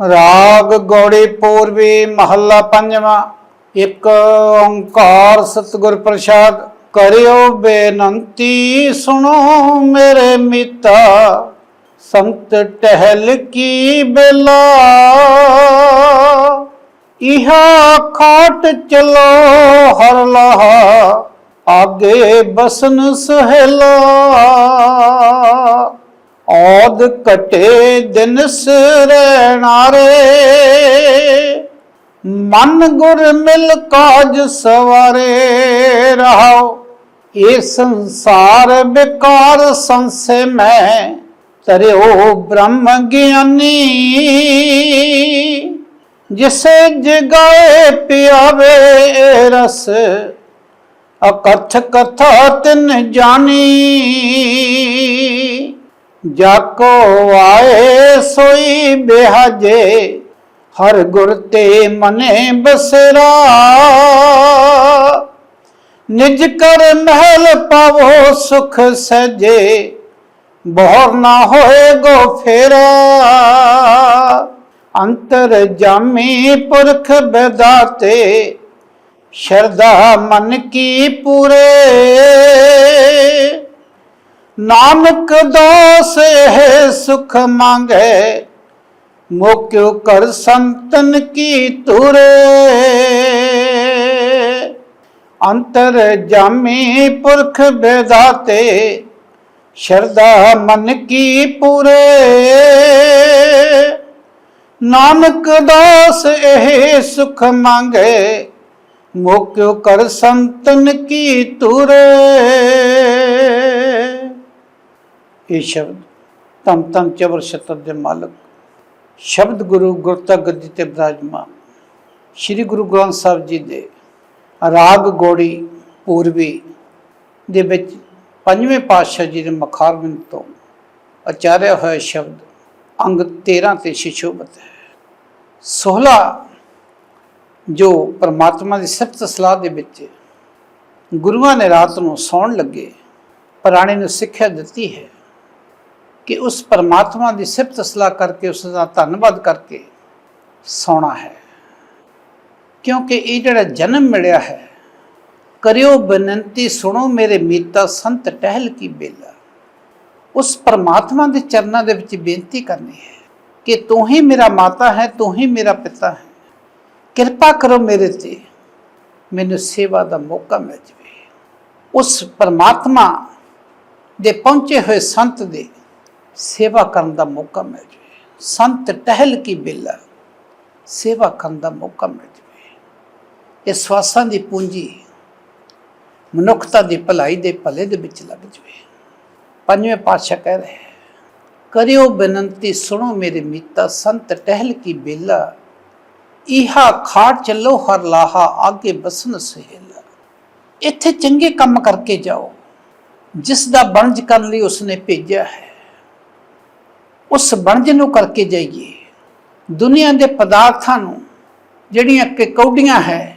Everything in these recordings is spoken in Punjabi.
ਰਾਗ ਗੌੜੀ ਪੂਰਬੀ ਮਹੱਲਾ ਪੰਜਵਾਂ। ਇੱਕ ਓੰਕਾਰ ਸਤਿਗੁਰ ਪ੍ਰਸਾਦ, ਕਰਿਓ ਬੇਨੰਤੀ ਸੁਣੋ ਮੇਰੇ ਮੀਤਾ। ਸੰਤ ਟਹਿਲ ਕੀ ਬੇਲਾ। ਇਹਾ ਖਾਟ ਚਲੋ ਹਰ ਲਹਾ, ਆਗੇ ਬਸਨ ਸਹਿਲਾ। ਔਦ ਕਟੇ ਦਿਨ ਸਰਣਾਰੇ ਮਨ ਗੁਰ ਮਿਲ ਕਾਜ ਸਵਾਰੇ ਰਹਾਓ ਇਹ ਸੰਸਾਰ ਬਿਕਾਰ ਸੰਸੇ ਮੈਂ ਤਰਿਓ ਬ੍ਰਹਮ ਗਿਆਨੀ। ਜਿਸੇ ਜਗਾਏ ਪਿਆਵੇ ਰਸ, ਅਕਥ ਕਥਾ ਤਿਨ ਜਾਣੀ ਜਾਕੋ ਆਏ ਸੋਈ ਬਿਹਾਜੇ, ਹਰ ਗੁਰ ਤੇ ਮਨੇ ਬਸਰਾ। ਨਿਜ ਕਰ ਮਹਿਲ ਪਾਵੋ ਸੁਖ ਸਜੇ ਬਹੁਰ ਨਾ ਹੋਏ ਗੋ ਫੇਰਾ। ਅੰਤਰ ਜਾਮੀ ਪੁਰਖ ਬਦਾਤੇ, ਸ਼ਰਧਾ ਮਨ ਕੀ ਪੂਰੇ। ਨਾਨਕ ਦਾਸ ਹੈ ਸੁਖ ਮੰਗੇ ਮੋਕਿਓ ਕਰ ਸੰਤਨ ਕੀ ਤੁਰੇ ਅੰਤਰ ਜਾਮੀ ਪੁਰਖ ਬੇਦਾਤੇ ਸ਼ਰਧਾ ਮਨ ਕੀ ਪੂਰੇ ਨਾਨਕ ਦਾਸ ਇਹ ਸੁਖ ਮੰਗੇ ਮੋਕਿਓ ਕਰ ਸੰਤਨ ਕੀ ਤੁਰੇ ਇਹ ਸ਼ਬਦ ਤਮ ਤਮ ਚਵਰ ਸ਼ਤਰ ਦੇ ਮਾਲਕ। ਸ਼ਬਦ ਗੁਰੂ ਗੁਰਤਾ ਗੱਦੀ ਤੇ ਬਿਰਾਜਮਾਨ। ਸ੍ਰੀ ਗੁਰੂ ਗ੍ਰੰਥ ਸਾਹਿਬ ਜੀ ਦੇ ਰਾਗ ਗੋੜੀ ਪੂਰਬੀ ਦੇ ਵਿੱਚ ਪੰਜਵੇਂ ਪਾਤਸ਼ਾਹ ਜੀ ਦੇ ਮਖਾਰਵਿੰਦ ਤੋਂ ਉਚਾਰਿਆ ਹੋਇਆ ਸ਼ਬਦ ਅੰਗ 13 ਤੇ ਸ਼ਿਸ਼ੋਭਤ ਹੈ। ਸੋਹਲਾ ਜੋ ਪਰਮਾਤਮਾ ਦੀ ਸਿਫਤ ਸਲਾਹ ਦੇ ਵਿੱਚ ਗੁਰੂਆਂ ਨੇ ਰਾਤ ਨੂੰ ਸੌਣ ਲੱਗੇ, ਪ੍ਰਾਣੀ ਨੂੰ ਸਿੱਖਿਆ ਦਿੱਤੀ ਹੈ। ਕਿ ਉਸ ਪਰਮਾਤਮਾ ਦੀ ਸਿਫਤ ਸਲਾਹ ਕਰਕੇ ਉਸ ਦਾ ਧੰਨਵਾਦ ਕਰਕੇ ਸੌਣਾ ਹੈ। ਕਿਉਂਕਿ ਇਹ ਜਿਹੜਾ ਜਨਮ ਮਿਲਿਆ ਹੈ, ਕਰਿਓ ਬੇਨਤੀ ਸੁਣੋ ਮੇਰੇ ਮੀਤਾ ਸੰਤ ਟਹਿਲ ਕੀ ਬੇਲਾ। ਉਸ ਪਰਮਾਤਮਾ ਦੇ ਚਰਨਾਂ ਦੇ ਵਿੱਚ ਬੇਨਤੀ ਕਰਨੀ ਹੈ ਕਿ ਤੂੰ ਹੀ ਮੇਰਾ ਮਾਤਾ ਹੈ, ਤੂੰ ਹੀ ਮੇਰਾ ਪਿਤਾ ਹੈ। ਕਿਰਪਾ ਕਰੋ ਮੇਰੇ ਤੇ, ਮੈਨੂੰ ਸੇਵਾ ਦਾ ਮੌਕਾ ਮਿਲ ਜਵੇ। ਉਸ ਪਰਮਾਤਮਾ ਦੇ ਪਹੁੰਚੇ ਹੋਏ ਸੰਤ ਦੇ ਸੇਵਾ ਕਰਨ ਦਾ ਮੌਕਾ ਮਿਲ ਜਾਵੇ। ਸੰਤ ਟਹਿਲ ਕੀ ਬੇਲਾ, ਸੇਵਾ ਕਰਨ ਦਾ ਮੌਕਾ ਮਿਲ ਜਾਵੇ। ਇਹ ਸਵਾਸਾਂ ਦੀ ਪੂੰਜੀ, ਮਨੁੱਖਤਾ ਦੀ ਭਲਾਈ ਦੇ ਭਲੇ ਦੇ ਵਿੱਚ ਲੱਗ ਜਾਵੇ। ਪੰਜਵੇਂ ਪਾਤਸ਼ਾਹ ਕਹਿ ਰਹੇ ਕਰਿਓ ਬੇਨਤੀ ਸੁਣੋ ਮੇਰੇ ਮੀਤਾ, ਸੰਤ ਟਹਿਲ ਕੀ ਬੇਲਾ ਇਹਾ ਖਾਟ ਚੱਲੋ ਹਰ ਲਾਹਾ, ਆਗੇ ਬਸਨ ਸਹੇਲਾ। ਇੱਥੇ ਚੰਗੇ ਕੰਮ ਕਰਕੇ ਜਾਓ। ਜਿਸ ਦਾ ਬਣਜ ਕਰਨ ਲਈ ਉਸਨੇ ਭੇਜਿਆ ਹੈ। ਉਸ ਬਣਜ ਨੂੰ ਕਰਕੇ ਜਾਈਏ। ਦੁਨੀਆ ਦੇ ਪਦਾਰਥਾਂ ਨੂੰ, ਜਿਹੜੀਆਂ ਕਿ ਕੌਡੀਆਂ ਹੈ,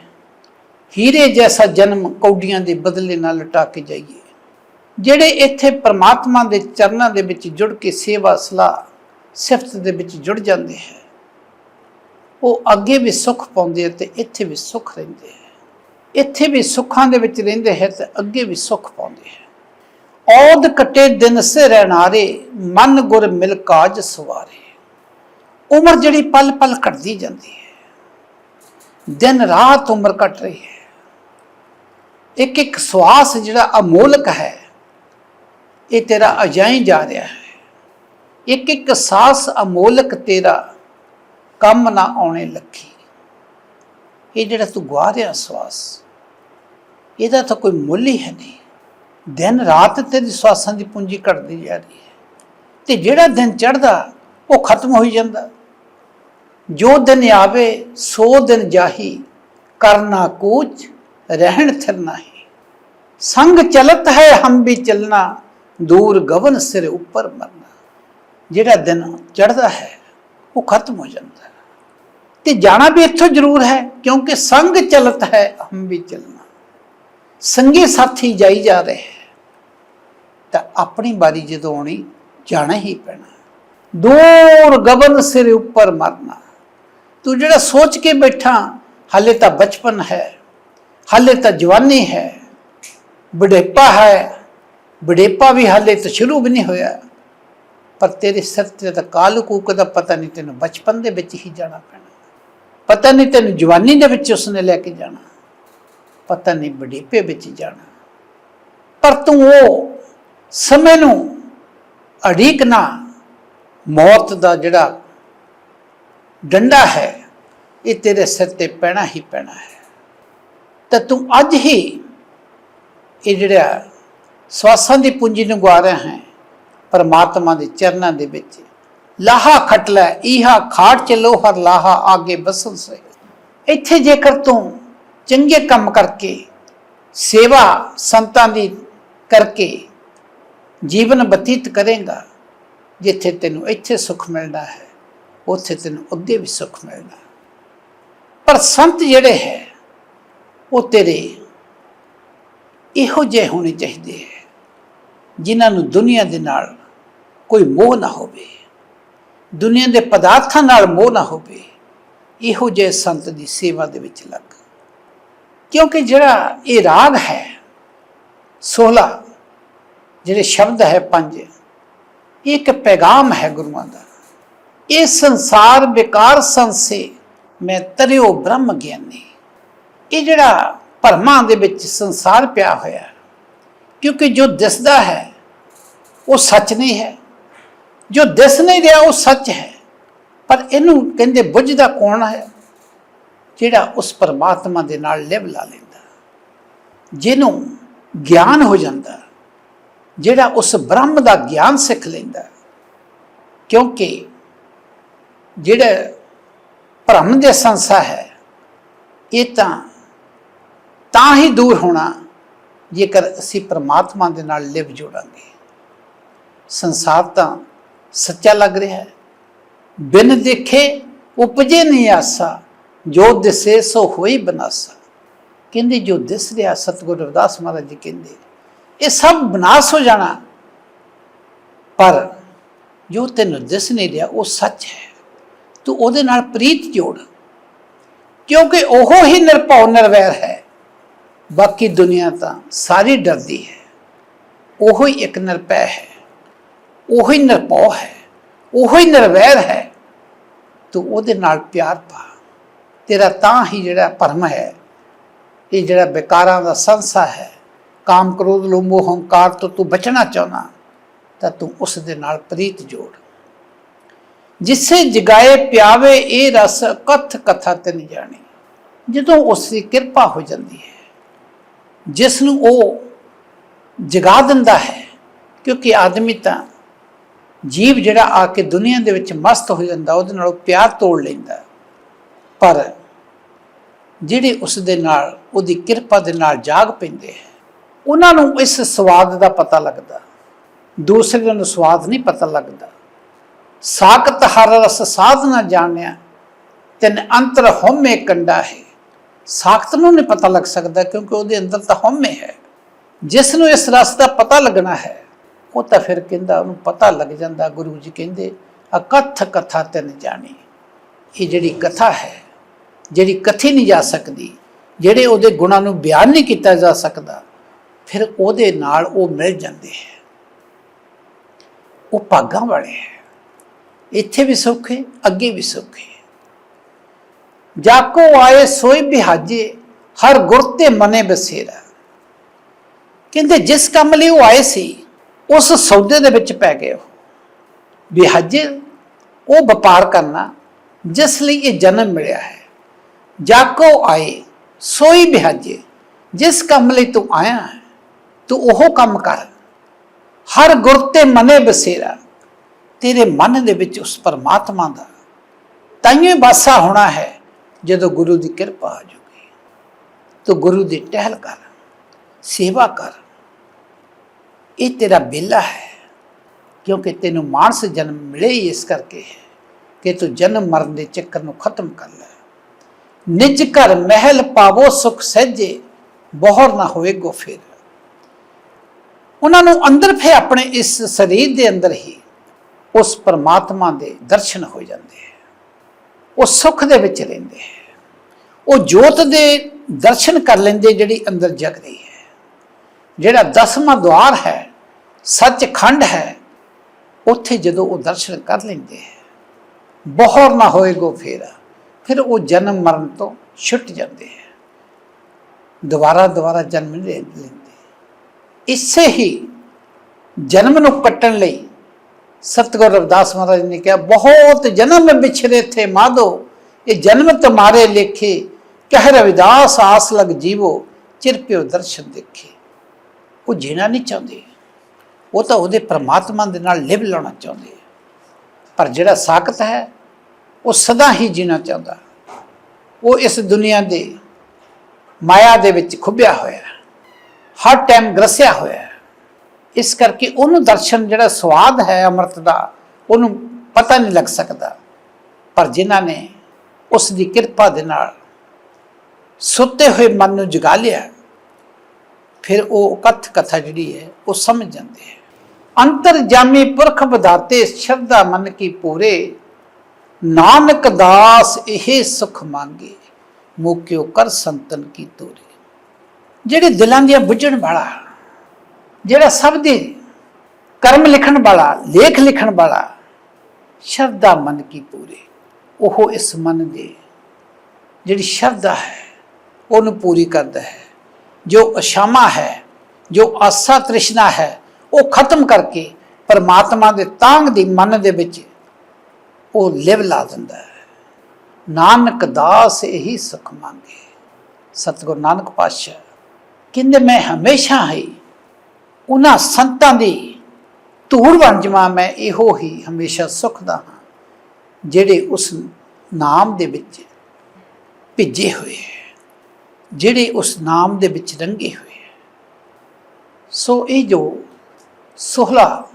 ਹੀਰੇ ਜੈਸਾ ਜਨਮ ਕੌਡੀਆਂ ਦੇ ਬਦਲੇ ਨਾਲ ਲਟਾ ਕੇ ਜਾਈਏ। ਜਿਹੜੇ ਇੱਥੇ ਪ੍ਰਮਾਤਮਾ ਦੇ ਚਰਨਾਂ ਦੇ ਵਿੱਚ ਜੁੜ ਕੇ ਸੇਵਾ, ਸਲਾਹ, ਸਿਫਤ ਦੇ ਵਿੱਚ ਜੁੜ ਜਾਂਦੇ ਹੈ, ਉਹ ਅੱਗੇ ਵੀ ਸੁੱਖ ਪਾਉਂਦੇ ਹੈ ਤੇ ਇੱਥੇ ਵੀ ਸੁੱਖ ਰਹਿੰਦੇ ਹੈ। ਇੱਥੇ ਵੀ ਸੁੱਖਾਂ ਦੇ ਵਿੱਚ ਰਹਿੰਦੇ ਹੈ ਤੇ ਅੱਗੇ ਵੀ ਸੁੱਖ ਪਾਉਂਦੇ ਹੈ। ਔਦ ਕਟੇ ਦਿਨ ਸੇ ਰਹਿਣਾਰੇ ਮਨ ਗੁਰ ਮਿਲ ਕਾਜ ਸਵਾਰੇ। ਉਮਰ ਜਿਹੜੀ ਪਲ ਪਲ ਘਟਦੀ ਜਾਂਦੀ ਹੈ। ਦਿਨ ਰਾਤ ਉਮਰ ਘਟ ਰਹੀ ਹੈ। ਇੱਕ ਇੱਕ ਸਵਾਸ ਜਿਹੜਾ ਅਮੋਲਕ ਹੈ, ਇਹ ਤੇਰਾ ਅਜਾਈ ਜਾ ਰਿਹਾ ਹੈ। ਇੱਕ ਇੱਕ ਸਾਸ ਅਮੋਲਕ ਤੇਰਾ ਕੰਮ ਨਾ ਆਉਣੇ ਲੱਗੀ ਇਹ ਜਿਹੜਾ ਤੂੰ ਗਵਾ ਰਿਹਾ ਸਵਾਸ, ਇਹਦਾ ਤਾਂ ਕੋਈ ਮੁੱਲ ਹੀ ਹੈ ਨਹੀਂ। ਦਿਨ ਰਾਤ ਤੇਰੀ ਸਵਾਸਾਂ ਦੀ ਪੂੰਜੀ ਘਟਦੀ ਜਾ ਰਹੀ ਹੈ। ਤੇ ਜਿਹੜਾ ਦਿਨ ਚੜਦਾ ਉਹ ਖਤਮ ਹੋਈ ਜਾਂਦਾ। ਜੋ ਦਿਨ ਆਵੇ, ਸੋ ਦਿਨ ਜਾਹੀ ਕਰਨਾ ਕੂਚ, ਰਹਿਣ ਥਿਰ ਨਹੀਂ। ਸੰਗ ਚਲਤ ਹੈ, ਹਮ ਵੀ ਚਲਣਾ, ਦੂਰ ਗਵਨ ਸਿਰ ਉੱਪਰ ਮਰਨਾ। ਜਿਹੜਾ ਦਿਨ ਚੜਦਾ ਹੈ, ਉਹ ਖਤਮ ਹੋ ਜਾਂਦਾ ਹੈ। ਤੇ ਜਾਣਾ ਵੀ ਇੱਥੋਂ ਜ਼ਰੂਰ ਹੈ, ਕਿਉਂਕਿ ਸੰਗ ਚਲਤ ਹੈ, ਹਮ ਵੀ ਚਲਣਾ। ਸੰਗੀ ਸਾਥੀ ਜਾਈ ਜਾ ਰਹੇ ਹੈ। ਤਾਂ ਆਪਣੀ ਵਾਰੀ ਜਦੋਂ ਆਉਣੀ, ਜਾਣਾ ਹੀ ਪੈਣਾ। ਦੂਰ ਗਗਨ ਸਿਰ ਉੱਪਰ ਮਰਨਾ। ਤੂੰ ਜਿਹੜਾ ਸੋਚ ਕੇ ਬੈਠਾ, ਹਾਲੇ ਤਾਂ ਬਚਪਨ ਹੈ, ਹਾਲੇ ਤਾਂ ਜਵਾਨੀ ਹੈ। ਬੁਢੇਪਾ ਹੈ, ਬੁਢੇਪਾ ਵੀ ਹਾਲੇ ਤਾਂ ਸ਼ੁਰੂ ਵੀ ਨਹੀਂ ਹੋਇਆ। ਪਰ ਤੇਰੇ ਸਿਰ ਤੇ ਤਾਂ ਕਾਲ ਕੂਕ ਦਾ ਪਤਾ ਨਹੀਂ ਤੈਨੂੰ ਬਚਪਨ ਦੇ ਵਿੱਚ ਹੀ ਜਾਣਾ ਪੈਣਾ। ਪਤਾ ਨਹੀਂ ਤੈਨੂੰ ਜਵਾਨੀ ਦੇ ਵਿੱਚ ਉਸਨੇ ਲੈ ਕੇ ਜਾਣਾ। ਪਤਾ ਨਹੀਂ ਬੁਢੇਪੇ ਵਿੱਚ ਜਾਣਾ। ਪਰ ਤੂੰ ਉਹ ਸਮੇਂ ਨੂੰ ਅੜੀਕਣਾ ਮੌਤ ਦਾ ਜਿਹੜਾ ਡੰਡਾ ਹੈ, ਇਹ ਤੇਰੇ ਸਿਰ ਤੇ ਪੈਣਾ ਹੀ ਪੈਣਾ ਹੈ। ਤਾਂ ਤੂੰ ਅੱਜ ਹੀ ਇਹ ਜਿਹੜਾ ਸਵਾਸਾਂ ਦੀ ਪੂੰਜੀ ਨੂੰ ਗਵਾ ਰਿਹਾ ਹੈ, ਪਰਮਾਤਮਾ ਦੇ ਚਰਨਾਂ ਦੇ ਵਿੱਚ। ਲਾਹਾ ਖਟ ਲੈ ਇਹਾ ਖਾਟ ਚ ਲੋਹਰ ਲਾਹਾ ਆਗੇ ਬਸਲ ਸੇ ਇੱਥੇ ਜੇਕਰ ਤੂੰ ਚੰਗੇ ਕੰਮ ਕਰਕੇ, ਸੇਵਾ ਸੰਤਾਂ ਦੀ ਕਰਕੇ ਜੀਵਨ ਬਤੀਤ ਕਰੇਗਾ, ਜਿੱਥੇ ਤੈਨੂੰ ਇੱਥੇ ਸੁੱਖ ਮਿਲਣਾ ਹੈ, ਉੱਥੇ ਤੈਨੂੰ ਅੱਗੇ ਵੀ ਸੁੱਖ ਮਿਲਣਾ ਪਰ ਸੰਤ ਜਿਹੜੇ ਹੈ, ਉਹ ਤੇਰੇ ਇਹੋ ਜਿਹੇ ਹੋਣੇ ਚਾਹੀਦੇ ਹੈ, ਜਿਨ੍ਹਾਂ ਨੂੰ ਦੁਨੀਆ ਦੇ ਨਾਲ ਕੋਈ ਮੋਹ ਨਾ ਹੋਵੇ, ਦੁਨੀਆ ਦੇ ਪਦਾਰਥਾਂ ਨਾਲ ਮੋਹ ਨਾ ਹੋਵੇ, ਇਹੋ ਜਿਹੇ ਸੰਤ ਦੀ ਸੇਵਾ ਦੇ ਵਿੱਚ ਲੱਗ। ਕਿਉਂਕਿ ਜਿਹੜਾ ਇਹ ਰਾਗ ਹੈ 16 ਜਿਹੜੇ ਸ਼ਬਦ ਹੈ ਪੰਜ, ਇਹ ਇੱਕ ਪੈਗਾਮ ਹੈ ਗੁਰੂਆਂ ਦਾ। ਇਹ ਸੰਸਾਰ ਵਿਕਾਰ ਸੰਸੇ, ਮੈਂ ਤਰਿਓ ਬ੍ਰਹਮ ਗਿਆਨੀ। ਇਹ ਜਿਹੜਾ ਭਰਮਾਂ ਦੇ ਵਿੱਚ ਸੰਸਾਰ ਪਿਆ ਹੋਇਆ ਕਿਉਂਕਿ ਜੋ ਦਿਸਦਾ ਹੈ, ਉਹ ਸੱਚ ਨਹੀਂ ਹੈ। ਜੋ ਦਿਸ ਨਹੀਂ ਰਿਹਾ, ਉਹ ਸੱਚ ਹੈ। ਪਰ ਇਹਨੂੰ ਕਹਿੰਦੇ ਬੁੱਝਦਾ ਕੌਣ ਹੈ, ਜਿਹੜਾ ਉਸ ਪਰਮਾਤਮਾ ਦੇ ਨਾਲ ਲਿਵ ਲਾ ਲੈਂਦਾ, ਜਿਹਨੂੰ ਗਿਆਨ ਹੋ ਜਾਂਦਾ। ਜਿਹੜਾ ਉਸ ਬ੍ਰਹਮ ਦਾ ਗਿਆਨ ਸਿੱਖ ਲੈਂਦਾ ਕਿਉਂਕਿ ਜਿਹੜਾ ਭਰਮ ਦੇ ਸੰਸਾ ਹੈ, ਇਹ ਤਾਂ ਤਾਂ ਹੀ ਦੂਰ ਹੋਣਾ, ਜੇਕਰ ਅਸੀਂ ਪ੍ਰਮਾਤਮਾ ਦੇ ਨਾਲ ਲਿਵ ਜੋੜਾਂਗੇ। ਸੰਸਾਰ ਤਾਂ ਸੱਚਾ ਲੱਗ ਰਿਹਾ ਹੈ। ਬਿਨ ਦੇਖੇ ਉਪਜੇ ਨਹੀਂ ਆਸਾ, ਜੋ ਦਿਸੇ ਸੋ ਹੋਈ ਬਨਾਸਾ। ਕਹਿੰਦੇ ਜੋ ਦਿਸ ਰਿਹਾ, ਸਤਿਗੁਰੂ ਰਵਿਦਾਸ ਮਹਾਰਾਜ ਜੀ ਕਹਿੰਦੇ ਇਹ ਸਭ ਬਨਾਸ ਹੋ ਜਾਣਾ। ਪਰ ਜੋ ਤੈਨੂੰ ਦਿਸ ਨਹੀਂ ਰਿਹਾ, ਉਹ ਸੱਚ ਹੈ। ਤੂੰ ਉਹਦੇ ਨਾਲ ਪ੍ਰੀਤ ਜੋੜ, ਕਿਉਂਕਿ ਉਹ ਹੀ ਨਿਰਭਉ ਨਿਰਵੈਰ ਹੈ। ਬਾਕੀ ਦੁਨੀਆ ਤਾਂ ਸਾਰੀ ਡਰਦੀ ਹੈ। ਉਹ ਹੀ ਇੱਕ ਨਿਰਪੈ ਹੈ। ਉਹ ਹੀ ਨਿਰਭਉ ਹੈ। ਉਹ ਹੀ ਨਿਰਵੈਰ ਹੈ। ਤੂੰ ਉਹਦੇ ਨਾਲ ਪਿਆਰ ਪਾ। ਤੇਰਾ ਤਾਂ ਹੀ ਜਿਹੜਾ ਭਰਮ ਹੈ, ਇਹ ਜਿਹੜਾ ਵਿਕਾਰਾਂ ਦਾ ਸੰਸਾ ਹੈ ਕਾਮ ਕ੍ਰੋਧ, ਲੋਭ ਹੰਕਾਰ ਤੋਂ ਤੂੰ ਬਚਣਾ ਚਾਹੁੰਦਾ, ਤਾਂ ਤੂੰ ਉਸ ਦੇ ਨਾਲ ਪ੍ਰੀਤ ਜੋੜ। ਜਿਸੇ ਜਗਾਏ ਪਿਆਵੇ, ਇਹ ਰਸ ਕਥ ਕਥਾ ਤੇ ਜਾਣੀ। ਜਦੋਂ ਉਸ ਦੀ ਕਿਰਪਾ ਹੋ ਜਾਂਦੀ ਹੈ ਜਿਸ ਨੂੰ ਉਹ ਜਗਾ ਦਿੰਦਾ ਹੈ, ਕਿਉਂਕਿ ਆਦਮੀ ਤਾਂ ਜੀਵ ਜਿਹੜਾ ਆ ਕੇ ਦੁਨੀਆ ਦੇ ਵਿੱਚ ਮਸਤ ਹੋ ਜਾਂਦਾ, ਉਹਦੇ ਨਾਲ ਪਿਆਰ ਤੋੜ ਲੈਂਦਾ। ਪਰ ਜਿਹੜੇ ਉਸ ਦੇ ਨਾਲ, ਉਹਦੀ ਕਿਰਪਾ ਦੇ ਨਾਲ ਜਾਗ ਪੈਂਦੇ ਹੈ ਉਹਨਾਂ ਨੂੰ ਇਸ ਸਵਾਦ ਦਾ ਪਤਾ ਲੱਗਦਾ। ਦੂਸਰੇ ਨੂੰ ਸਵਾਦ ਨਹੀਂ ਪਤਾ ਲੱਗਦਾ। ਸਾਖਤ ਹਰ ਰਸ ਸਾਧ ਨਾ ਜਾਣਿਆ, ਤਿੰਨ ਅੰਤਰ ਹਉਮੈ ਕੰਡਾ ਹੈ। ਸਾਖਤ ਨੂੰ ਨਹੀਂ ਪਤਾ ਲੱਗ ਸਕਦਾ ਕਿਉਂਕਿ ਉਹਦੇ ਅੰਦਰ ਤਾਂ ਹਉਮੈ ਹੈ। ਜਿਸ ਨੂੰ ਇਸ ਰਸ ਦਾ ਪਤਾ ਲੱਗਣਾ ਹੈ, ਉਹ ਤਾਂ ਫਿਰ ਕਹਿੰਦਾ, ਉਹਨੂੰ ਪਤਾ ਲੱਗ ਜਾਂਦਾ, ਗੁਰੂ ਜੀ ਕਹਿੰਦੇ, ਅਕਥ ਕਥਾ ਤਿੰਨ ਜਾਣੀ। ਇਹ ਜਿਹੜੀ ਕਥਾ ਹੈ, ਜਿਹੜੀ ਕਥੀ ਨਹੀਂ ਜਾ ਸਕਦੀ, ਜਿਹੜੇ ਉਹਦੇ ਗੁਣਾਂ ਨੂੰ ਬਿਆਨ ਨਹੀਂ ਕੀਤਾ ਜਾ ਸਕਦਾ ਫਿਰ ਉਹਦੇ ਨਾਲ ਉਹ ਮਿਲ ਜਾਂਦੇ ਹੈ। ਉਹ ਭਾਗਾਂ ਵਾਲੇ ਹੈ। ਇੱਥੇ ਵੀ ਸੁੱਖ ਹੈ, ਅੱਗੇ ਵੀ ਸੁੱਖ ਹੈ। ਜਾਕੋ ਆਏ ਸੋਈ ਬਿਹਾਜੇ, ਹਰ ਗੁਰ ਤੇ ਮਨੇ ਬਸੇਰਾ। ਕਹਿੰਦੇ ਜਿਸ ਕੰਮ ਲਈ ਉਹ ਆਏ ਸੀ, ਉਸ ਸੌਦੇ ਦੇ ਵਿੱਚ ਪੈ ਗਏ ਉਹ। ਬਿਹਾਜੇ, ਉਹ ਵਪਾਰ ਕਰਨਾ, ਜਿਸ ਲਈ ਇਹ ਜਨਮ ਮਿਲਿਆ ਹੈ। ਜਾਕੋ ਆਏ ਸੋਈ ਬਿਹਾਜੇ, ਜਿਸ ਕੰਮ ਲਈ ਤੂੰ ਆਇਆ ਹੈ ਤੂੰ ਉਹ ਕੰਮ ਕਰ। ਹਰ ਗੁਰ ਤੇ ਮਨੇ ਬਸੇਰਾ। ਤੇਰੇ ਮਨ ਦੇ ਵਿੱਚ ਉਸ ਪਰਮਾਤਮਾ ਦਾ। ਤਾਈਓ ਬਾਸਾ ਹੋਣਾ ਹੈ ਜਦੋਂ ਗੁਰੂ ਦੀ ਕਿਰਪਾ ਆ ਜੂਗੀ। ਤੂੰ ਗੁਰੂ ਦੀ ਟਹਿਲ ਕਰ, ਸੇਵਾ ਕਰ। ਇਹ ਤੇਰਾ ਬੇਲਾ ਹੈ, ਕਿਉਂਕਿ ਤੈਨੂੰ ਮਾਨਸ ਜਨਮ ਮਿਲੇ ਹੀ ਇਸ ਕਰਕੇ ਹੈ ਕਿ ਤੂੰ ਜਨਮ ਮਰਨ ਦੇ ਚੱਕਰ ਨੂੰ ਖਤਮ ਕਰ ਲੈ। ਨਿਜ ਘਰ ਮਹਿਲ ਪਾਵੋ ਸੁਖ ਸਹਿਜੇ, ਬਹੁਰ ਨਾ ਹੋਏਗੋ ਫਿਰ। ਉਹਨਾਂ ਨੂੰ ਅੰਦਰ ਫੇ ਆਪਣੇ ਇਸ ਸਰੀਰ ਦੇ ਅੰਦਰ ਹੀ ਉਸ ਪਰਮਾਤਮਾ ਦੇ ਦਰਸ਼ਨ ਹੋ ਜਾਂਦੇ ਹੈ। ਉਹ ਸੁੱਖ ਦੇ ਵਿੱਚ ਰਹਿੰਦੇ ਹੈ। ਉਹ ਜੋਤ ਦੇ ਦਰਸ਼ਨ ਕਰ ਲੈਂਦੇ ਜਿਹੜੀ ਅੰਦਰ ਜਗ ਰਹੀ ਹੈ। ਜਿਹੜਾ ਦਸਵਾਂ ਦੁਆਰ ਹੈ, ਸੱਚਖੰਡ ਹੈ, ਉੱਥੇ ਜਦੋਂ ਉਹ ਦਰਸ਼ਨ ਕਰ ਲੈਂਦੇ ਹੈ, ਬਹੁਰ ਨਾ ਹੋਏਗੋ ਫੇਰਾ, ਫਿਰ ਉਹ ਜਨਮ ਮਰਨ ਤੋਂ ਛੁੱਟ ਜਾਂਦੇ ਹੈ। ਦੁਬਾਰਾ ਦੁਬਾਰਾ ਜਨਮ ਨਹੀਂ ਲੈ- ਲੈਂਦੇ। ਇਸੇ ਹੀ ਜਨਮ ਨੂੰ ਪੱਟਣ ਲਈ ਸਤਿਗੁਰ ਰਵਿਦਾਸ ਮਹਾਰਾਜ ਨੇ ਕਿਹਾ, ਬਹੁਤ ਜਨਮ ਵਿਛੜੇ ਥੇ ਮਾਧੋ, ਇਹ ਜਨਮ ਤੁਮਾਰੇ ਲੇਖੇ, ਕਹਿ ਰਵਿਦਾਸ ਆਸ ਲਗ ਜੀਵੋ, ਚਿਰ ਪਿਓ ਦਰਸ਼ਨ ਦੇਖੇ। ਉਹ ਜੀਣਾ ਨਹੀਂ ਚਾਹੁੰਦੇ। ਉਹ ਤਾਂ ਉਹਦੇ ਪ੍ਰਮਾਤਮਾ ਦੇ ਨਾਲ ਲਿਵ ਲਾਉਣਾ ਚਾਹੁੰਦੇ ਪਰ ਜਿਹੜਾ ਸਾਖਤ ਹੈ, ਉਹ ਸਦਾ ਹੀ ਜੀਣਾ ਚਾਹੁੰਦਾ। ਉਹ ਇਸ ਦੁਨੀਆ ਦੇ ਮਾਇਆ ਦੇ ਵਿੱਚ ਖੁੱਬਿਆ ਹੋਇਆ ਹਰ ਟਾਈਮ ਗਰਸਿਆ ਹੋਇਆ ਹੈ। ਇਸ ਕਰਕੇ ਉਹਨੂੰ ਦਰਸ਼ਨ ਜਿਹੜਾ ਸਵਾਦ ਹੈ ਅੰਮ੍ਰਿਤ ਦਾ, ਉਹਨੂੰ ਪਤਾ ਨਹੀਂ ਲੱਗ ਸਕਦਾ। ਪਰ ਜਿਨ੍ਹਾਂ ਨੇ ਉਸ ਦੀ ਕਿਰਪਾ ਦੇ ਨਾਲ ਸੁੱਤੇ ਹੋਏ ਮਨ ਨੂੰ ਜਗਾ ਲਿਆ, ਫਿਰ ਉਹ ਕਥ ਕਥਾ ਜਿਹੜੀ ਹੈ, ਉਹ ਸਮਝ ਜਾਂਦੇ ਹੈ। ਅੰਤਰ ਜਾਮੀ ਪੁਰਖ ਵਧਾਤੇ ਸ਼ਰਧਾ ਮਨ ਕੀ ਪੂਰੇ, ਨਾਨਕ ਦਾਸ ਇਹ ਸੁਖ ਮੰਗੇ ਮੁਕਿਓ ਕਰ ਸੰਤਨ ਕੀ ਤੋਰੇ। ਜਿਹੜੇ ਦਿਲਾਂ ਦੀਆਂ ਬੁੱਝਣ ਵਾਲਾ, ਜਿਹੜਾ ਸਭ ਦੇ ਕਰਮ ਲਿਖਣ ਵਾਲਾ, ਲੇਖ ਲਿਖਣ ਵਾਲਾ, ਸ਼ਰਧਾ ਮਨ ਕੀ ਪੂਰੀ? ਉਹ ਇਸ ਮਨ ਦੇ ਜਿਹੜੀ ਸ਼ਰਧਾ ਹੈ, ਉਹਨੂੰ ਪੂਰੀ ਕਰਦਾ ਹੈ। ਜੋ ਅਸ਼ਾਮਾ ਹੈ, ਜੋ ਆਸਾ ਤ੍ਰਿਸ਼ਨਾ ਹੈ, ਉਹ ਖਤਮ ਕਰਕੇ ਪਰਮਾਤਮਾ ਦੇ ਤਾਂਗ ਦੀ ਮਨ ਦੇ ਵਿੱਚ ਉਹ ਲਿਵ ਲਾ ਦਿੰਦਾ ਹੈ। ਨਾਨਕ ਦਾਸ ਇਹੀ ਸੁਖ ਮੰਗੇ। ਸਤਿਗੁਰ ਨਾਨਕ ਪਾਤਸ਼ਾਹ। ਕਹਿੰਦੇ ਮੈਂ ਹਮੇਸ਼ਾ ਹੀ ਉਹਨਾਂ ਸੰਤਾਂ ਦੀ ਧੂੜ ਬਣ ਜਾਵਾਂ, ਮੈਂ ਇਹੋ ਹੀ ਹਮੇਸ਼ਾ ਸੁਖ ਦਾ ਹਾਂ, ਜਿਹੜੇ ਉਸ ਨਾਮ ਦੇ ਵਿੱਚ ਭਿੱਜੇ ਹੋਏ ਹੈ, ਜਿਹੜੇ ਉਸ ਨਾਮ ਦੇ ਵਿੱਚ ਰੰਗੇ ਹੋਏ ਹੈ। ਸੋ ਇਹ ਜੋ ਸੋਹਲਾ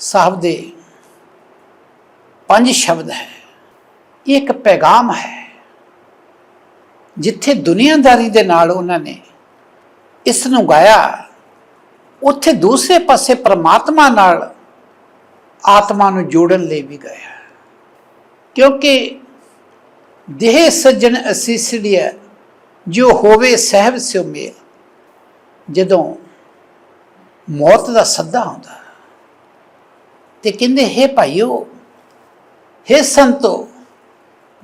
ਸਾਹਿਬ ਦੇ ਪੰਜ ਸ਼ਬਦ ਹੈ, ਇਹ ਇੱਕ ਪੈਗਾਮ ਹੈ, ਜਿੱਥੇ ਦੁਨੀਆਦਾਰੀ ਦੇ ਨਾਲ ਉਹਨਾਂ ਨੇ ਇਸ ਨੂੰ ਗਾਇਆ, ਉੱਥੇ ਦੂਸਰੇ ਪਾਸੇ ਪ੍ਰਮਾਤਮਾ ਨਾਲ ਆਤਮਾ ਨੂੰ ਜੋੜਨ ਲਈ ਵੀ ਗਾਇਆ। ਕਿਉਂਕਿ ਦੇਹ ਸੱਜਣ ਅਸੀਸੜੀਆ ਜੋ ਹੋਵੇ ਸਹਿਬ ਸਿਉ ਮੇਲ। ਜਦੋਂ ਮੌਤ ਦਾ ਸੱਦਾ ਆਉਂਦਾ ਤੇ ਕਹਿੰਦੇ, ਹੈ ਭਾਈਓ, ਹੈ ਸੰਤੋ,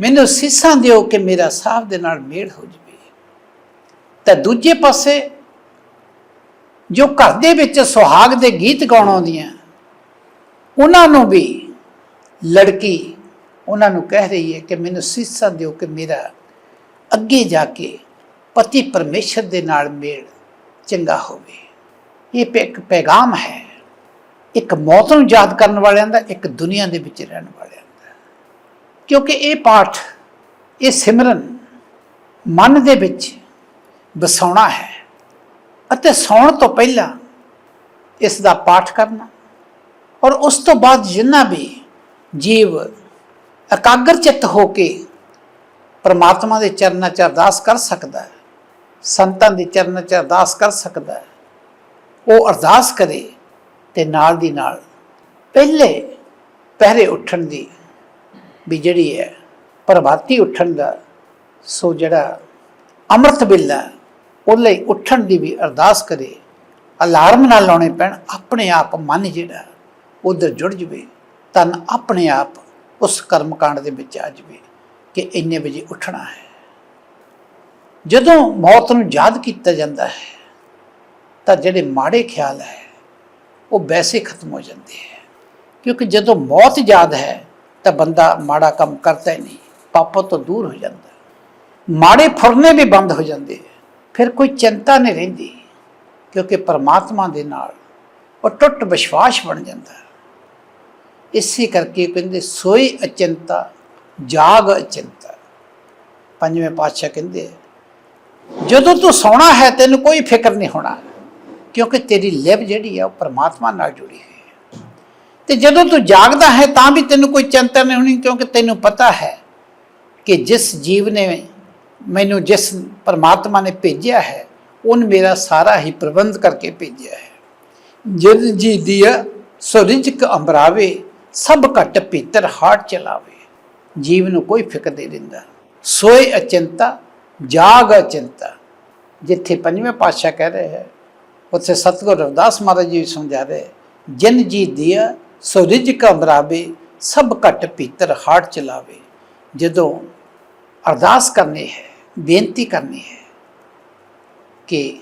ਮੈਨੂੰ ਸੀਸਾਂ ਦਿਓ ਕਿ ਮੇਰਾ ਸਾਹਿਬ ਦੇ ਨਾਲ ਮੇਲ ਹੋ ਜਵੇ। ਤਾਂ ਦੂਜੇ ਪਾਸੇ ਜੋ ਘਰ ਦੇ ਵਿੱਚ ਸੁਹਾਗ ਦੇ ਗੀਤ ਗਾਉਣ ਆਉਂਦੀਆਂ, ਉਹਨਾਂ ਨੂੰ ਵੀ ਲੜਕੀ ਉਹਨਾਂ ਨੂੰ ਕਹਿ ਰਹੀ ਹੈ ਕਿ ਮੈਨੂੰ ਸੀਸਾਂ ਦਿਓ ਕਿ ਮੇਰਾ ਅੱਗੇ ਜਾ ਕੇ ਪਤੀ ਪਰਮੇਸ਼ਰ ਦੇ ਨਾਲ ਮੇਲ ਚੰਗਾ ਹੋਵੇ। ਇਹ ਪੈ- ਇੱਕ ਪੈਗਾਮ ਹੈ। ਇੱਕ ਮੌਤ ਨੂੰ ਯਾਦ ਕਰਨ ਵਾਲਿਆਂ ਦਾ, ਇੱਕ ਦੁਨੀਆ ਦੇ ਵਿੱਚ ਰਹਿਣ ਵਾਲਿਆਂ ਦਾ। ਕਿਉਂਕਿ ਇਹ ਪਾਠ, ਇਹ ਸਿਮਰਨ ਮਨ ਦੇ ਵਿੱਚ ਵਸਾਉਣਾ ਹੈ। ਅਤੇ ਸੌਣ ਤੋਂ ਪਹਿਲਾਂ ਇਸ ਦਾ ਪਾਠ ਕਰਨਾ। ਔਰ ਉਸ ਤੋਂ ਬਾਅਦ ਜਿੰਨਾ ਵੀ ਜੀਵ ਇਕਾਗਰ ਚਿੱਤ ਹੋ ਕੇ ਪਰਮਾਤਮਾ ਦੇ ਚਰਨਾਂ 'ਚ ਅਰਦਾਸ ਕਰ ਸਕਦਾ ਹੈ, ਸੰਤਾਂ ਦੇ ਚਰਨਾਂ 'ਚ ਅਰਦਾਸ ਕਰ ਸਕਦਾ ਹੈ, ਉਹ ਅਰਦਾਸ ਕਰੇ ਤੇ ਨਾਲ ਦੀ ਨਾਲ ਪਹਿਲੇ ਪਹਿਰੇ ਉੱਠਣ ਦੀ ਵੀ ਜਿਹੜੀ ਹੈ, ਪ੍ਰਭਾਤੀ ਉੱਠਣ ਦਾ ਸੋ ਜਿਹੜਾ ਅੰਮ੍ਰਿਤ ਵੇਲਾ ਉਹ ਲਈ ਉੱਠਣ ਦੀ ਵੀ ਅਰਦਾਸ ਕਰੇ। ਅਲਾਰਮ ਨਾ ਲਾਉਣੇ ਪੈਣ, ਆਪਣੇ ਆਪ ਮਨ ਜਿਹੜਾ, ਉਧਰ ਜੁੜ ਜਵੇ, ਤਨ ਆਪਣੇ ਆਪ ਉਸ ਕਰਮ ਕਾਂਡ ਦੇ ਵਿੱਚ ਆ ਜਵੇ ਕਿ ਇੰਨੇ ਵਜੇ ਉੱਠਣਾ ਹੈ। ਜਦੋਂ ਮੌਤ ਨੂੰ ਯਾਦ ਕੀਤਾ ਜਾਂਦਾ ਹੈ, ਤਾਂ ਜਿਹੜੇ ਮਾੜੇ ਖਿਆਲ ਹੈ, ਉਹ ਵੈਸੇ ਖਤਮ ਹੋ ਜਾਂਦੇ ਹੈ। ਕਿਉਂਕਿ ਜਦੋਂ ਮੌਤ ਯਾਦ ਹੈ, ਤਾਂ ਬੰਦਾ ਮਾੜਾ ਕੰਮ ਕਰਦਾ ਹੀ ਨਹੀਂ, ਪਾਪਾਂ ਤੋਂ ਦੂਰ ਹੋ ਜਾਂਦਾ। ਮਾੜੇ ਫੁਰਨੇ ਵੀ ਬੰਦ ਹੋ ਜਾਂਦੇ ਹੈ। ਫਿਰ ਕੋਈ ਚਿੰਤਾ ਨਹੀਂ ਰਹਿੰਦੀ, ਕਿਉਂਕਿ ਪਰਮਾਤਮਾ ਦੇ ਨਾਲ ਉਹ ਟੁੱਟ ਵਿਸ਼ਵਾਸ ਬਣ ਜਾਂਦਾ ਹੈ। ਇਸੇ ਕਰਕੇ ਕਹਿੰਦੇ, ਸੋਈ ਅਚਿੰਤਾ, ਜਾਗ ਅਚਿੰਤਾ ਪੰਜਵੇਂ ਪਾਤਸ਼ਾਹ ਕਹਿੰਦੇ, ਜਦੋਂ ਤੂੰ ਸੌਣਾ ਹੈ, ਤੈਨੂੰ ਕੋਈ ਫਿਕਰ ਨਹੀਂ ਹੋਣਾ, ਕਿਉਂਕਿ ਤੇਰੀ ਲਿਵ ਜਿਹੜੀ ਆ, ਉਹ ਪਰਮਾਤਮਾ ਨਾਲ ਜੁੜੀ ਹੋਈ ਹੈ ਤੇ ਜਦੋਂ ਤੂੰ ਜਾਗਦਾ ਹੈ, ਤਾਂ ਵੀ ਤੈਨੂੰ ਕੋਈ ਚਿੰਤਾ ਨਹੀਂ ਹੋਣੀ, ਕਿਉਂਕਿ ਤੈਨੂੰ ਪਤਾ ਹੈ ਕਿ ਜਿਸ ਜੀਵ ਨੇ ਮੈਨੂੰ ਜਿਸ ਪਰਮਾਤਮਾ ਨੇ ਭੇਜਿਆ ਹੈ, ਉਹਨ ਮੇਰਾ ਸਾਰਾ ਹੀ ਪ੍ਰਬੰਧ ਕਰਕੇ ਭੇਜਿਆ ਹੈ। ਜਿਨ ਜੀ ਦੀਆ ਸੋਰਿਜਕ ਅੰਬਰਾਵੇ ਸਭ ਘਟ ਭੀਤਰ ਹਾਟ ਚਲਾਵੇ, ਜੀਵ ਨੂੰ ਕੋਈ ਫਿਕਰ ਨਹੀਂ ਰਹਿੰਦਾ ਸੋਏ ਅਚਿੰਤਾ, ਜਾਗ ਅਚਿੰਤਾ, ਜਿੱਥੇ ਪੰਜਵੇਂ ਪਾਤਸ਼ਾਹ ਕਹਿ ਰਹੇ ਹੈ, ਉੱਥੇ ਸਤਿਗੁਰ ਰਵਿਦਾਸ ਮਹਾਰਾਜ ਜੀ ਵੀ ਸਮਝਾ ਰਹੇ ਜਿਨ ਜੀ ਦਿਆ ਸੋ ਰਿਜਕ ਅੰਬਰਾਵੇ ਸਭ ਘਟ ਭੀਤਰ ਹਾਟ ਚਲਾਵੇ, ਜਦੋਂ ਅਰਦਾਸ ਕਰਨੀ ਹੈ ਬੇਨਤੀ ਕਰਨੀ ਹੈ ਕਿ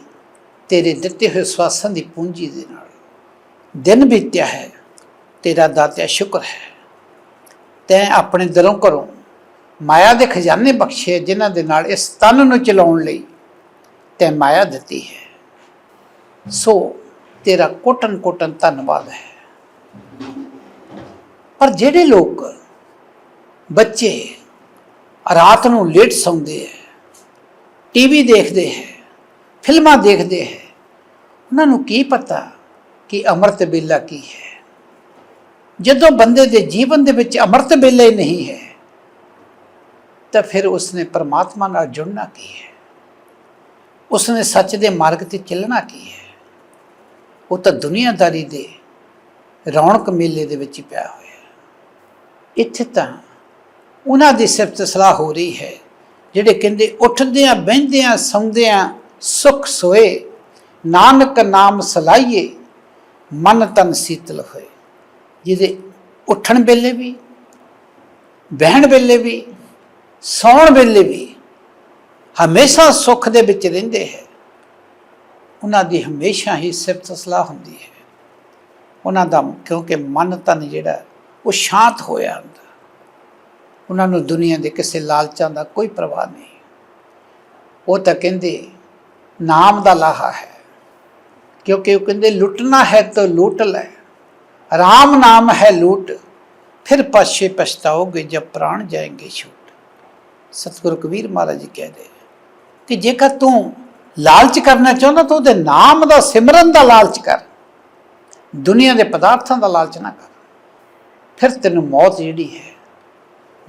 ਤੇਰੇ ਦਿੱਤੇ ਹੋਏ ਸਵਾਸਾਂ ਦੀ ਪੂੰਜੀ ਦੇ ਨਾਲ ਦਿਨ ਬੀਤਿਆ ਹੈ, ਤੇਰਾ ਦਾਤਿਆ ਸ਼ੁਕਰ ਹੈ। ਤੈਂ ਆਪਣੇ ਦਿਲੋਂ ਘਰੋਂ ਮਾਇਆ ਦੇ ਖਜ਼ਾਨੇ ਬਖਸ਼ੇ, ਜਿਨ੍ਹਾਂ ਦੇ ਨਾਲ ਇਸ ਤਨ ਨੂੰ ਚਲਾਉਣ ਲਈ ਤੈਂ ਮਾਇਆ ਦਿੱਤੀ ਹੈ। ਸੋ ਤੇਰਾ ਕੋਟਨ ਕੋਟਨ ਧੰਨਵਾਦ ਹੈ। ਪਰ ਜਿਹੜੇ ਲੋਕ ਬੱਚੇ ਰਾਤ ਨੂੰ ਲੇਟ ਸੌਂਦੇ ਹੈ ਟੀਵੀ ਦੇਖਦੇ ਹੈ, ਫਿਲਮਾਂ ਦੇਖਦੇ ਹੈ। ਉਹਨਾਂ ਨੂੰ ਕੀ ਪਤਾ ਕਿ ਅੰਮ੍ਰਿਤ ਵੇਲਾ ਕੀ ਹੈ? ਜਦੋਂ ਬੰਦੇ ਦੇ ਜੀਵਨ ਦੇ ਵਿੱਚ ਅੰਮ੍ਰਿਤ ਵੇਲਾ ਹੀ ਨਹੀਂ ਹੈ, ਤਾਂ ਫਿਰ ਉਸਨੇ ਪਰਮਾਤਮਾ ਨਾਲ ਜੁੜਨਾ ਕੀ ਹੈ? ਉਸਨੇ ਸੱਚ ਦੇ ਮਾਰਗ ਤੇ ਚੱਲਣਾ ਕੀ ਹੈ? ਉਹ ਤਾਂ ਦੁਨੀਆਦਾਰੀ ਦੇ ਰੌਣਕ ਮੇਲੇ ਦੇ ਵਿੱਚ ਪਿਆ ਹੋਇਆ। ਇੱਥੇ ਤਾਂ ਉਹਨਾਂ ਦੀ ਸਿਫਤ ਸਲਾਹ ਹੋ ਰਹੀ ਹੈ ਜਿਹੜੇ ਕਹਿੰਦੇ ਉੱਠਦਿਆਂ, ਬਹਿੰਦਿਆਂ, ਸੌਂਦਿਆਂ ਸੁਖ ਸੋਏ, ਨਾਨਕ ਨਾਮ ਸਲਾਈਏ, ਮਨ ਤਨ ਸੀਤਲ ਹੋਏ। ਜਿਹਦੇ ਉੱਠਣ ਵੇਲੇ ਵੀ, ਬਹਿਣ ਵੇਲੇ ਵੀ, ਸੌਣ ਵੇਲੇ ਵੀ ਹਮੇਸ਼ਾ ਸੁੱਖ ਦੇ ਵਿੱਚ ਰਹਿੰਦੇ ਹੈ। ਉਹਨਾਂ ਦੀ ਹਮੇਸ਼ਾ ਹੀ ਸਿਫਤ ਸਲਾਹ ਹੁੰਦੀ ਹੈ। ਉਹਨਾਂ ਦਾ ਕਿਉਂਕਿ ਮਨ ਤਨ ਜਿਹੜਾ, ਉਹ ਸ਼ਾਂਤ ਹੋਇਆ ਹੁੰਦਾ। ਉਹਨਾਂ ਨੂੰ ਦੁਨੀਆ ਦੇ ਕਿਸੇ ਲਾਲਚਾਂ ਦਾ ਕੋਈ ਪ੍ਰਵਾਹ ਨਹੀਂ। ਉਹ ਤਾਂ ਕਹਿੰਦੇ, ਨਾਮ ਦਾ ਲਾਹਾ ਹੈ। ਕਿਉਂਕਿ ਉਹ ਕਹਿੰਦੇ, ਲੁੱਟਣਾ ਹੈ ਤਾਂ ਲੁੱਟ ਲੈ। ਰਾਮ ਨਾਮ ਹੈ ਲੁੱਟ। ਫਿਰ ਪਛੇ ਪਛਤਾਓਗੇ ਜਬ ਪ੍ਰਾਣ ਜਾਏंगे ਛੂਟ। ਸਤਿਗੁਰੂ ਕਬੀਰ ਮਹਾਰਾਜ ਜੀ ਕਹਿ ਰਹੇ ਕਿ ਜੇਕਰ ਤੂੰ ਲਾਲਚ ਕਰਨਾ ਚਾਹੁੰਦਾ ਤਾਂ ਉਹਦੇ ਨਾਮ ਦਾ, ਸਿਮਰਨ ਦਾ ਲਾਲਚ ਕਰ। ਦੁਨੀਆ ਦੇ ਪਦਾਰਥਾਂ ਦਾ ਲਾਲਚ ਨਾ ਕਰ। ਫਿਰ ਤੈਨੂੰ ਮੌਤ ਜਿਹੜੀ ਹੈ